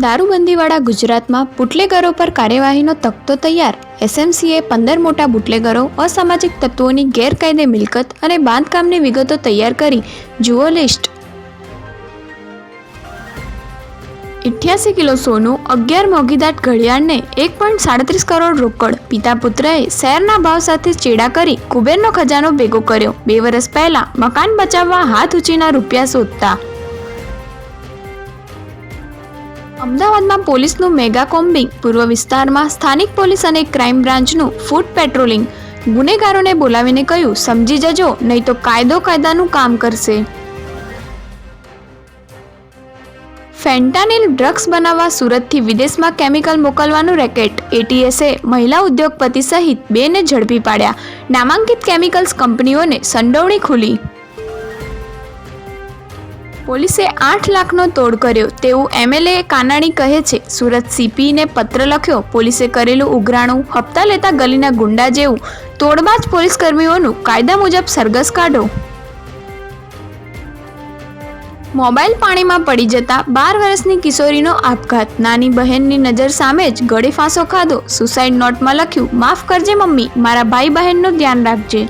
દારૂબંધીવાળા ગુજરાતમાં બુટલેગરો પર કાર્યવાહીનો તખતો તૈયાર. એસએમસીએ પંદર મોટા બુટલેગરો, અસામાજિક તત્વોની ગેરકાયદે મિલકત અને બાંધકામની વિગતો તૈયાર કરી. જુઓ લિસ્ટ. ઇઠ્યાસી કિલો સોનું, અગિયાર મોગીદાટ ઘડિયાળને એક પોઈન્ટ સાડત્રીસ કરોડ રોકડ. પિતા પુત્રએ શેરના ભાવ સાથે ચેડા કરી કુબેરનો ખજાનો ભેગો કર્યો. બે વર્ષ પહેલા મકાન બચાવવા હાથ ઉંચીના રૂપિયા શોધતા. અમદાવાદમાં પોલીસનું મેગા કોમ્બિંગ. પૂર્વ વિસ્તારમાં સ્થાનિક પોલીસ અને ક્રાઇમ બ્રાન્ચનું ફૂટ પેટ્રોલિંગ. ગુનેગારોને બોલાવીને કહ્યું, સમજી જજો, નહીં તો કાયદો કાયદાનું કામ કરશે. ફેન્ટાનિલ ડ્રગ્સ બનાવવા સુરતથી વિદેશમાં કેમિકલ મોકલવાનું રેકેટ. એટીએસે મહિલા ઉદ્યોગપતિ સહિત બેને ઝડપી પાડ્યા. નામાંકિત કેમિકલ્સ કંપનીઓને સંડોવણી ખુલી. પોલીસે આઠ લાખનો તોડ કર્યો. તેવું એમએલએ કાનાણી કહે છે. સુરત સીપીને પત્ર લખ્યો. પોલીસે કરેલું ઉઘરાણું હપ્તા લેતા ગલીના ગુંડા જેવું. તોડબાજ પોલીસ કર્મીઓનું કાયદા મુજબ સરઘસ કાઢો. મોબાઈલ પાણીમાં પડી જતા બાર વર્ષની કિશોરીનો આપઘાત. નાની બહેનની નજર સામે જ ગળે ફાંસો ખાધો. સુસાઇડ નોટમાં લખ્યું, માફ કરજે મમ્મી, મારા ભાઈ બહેનનું ધ્યાન રાખજે.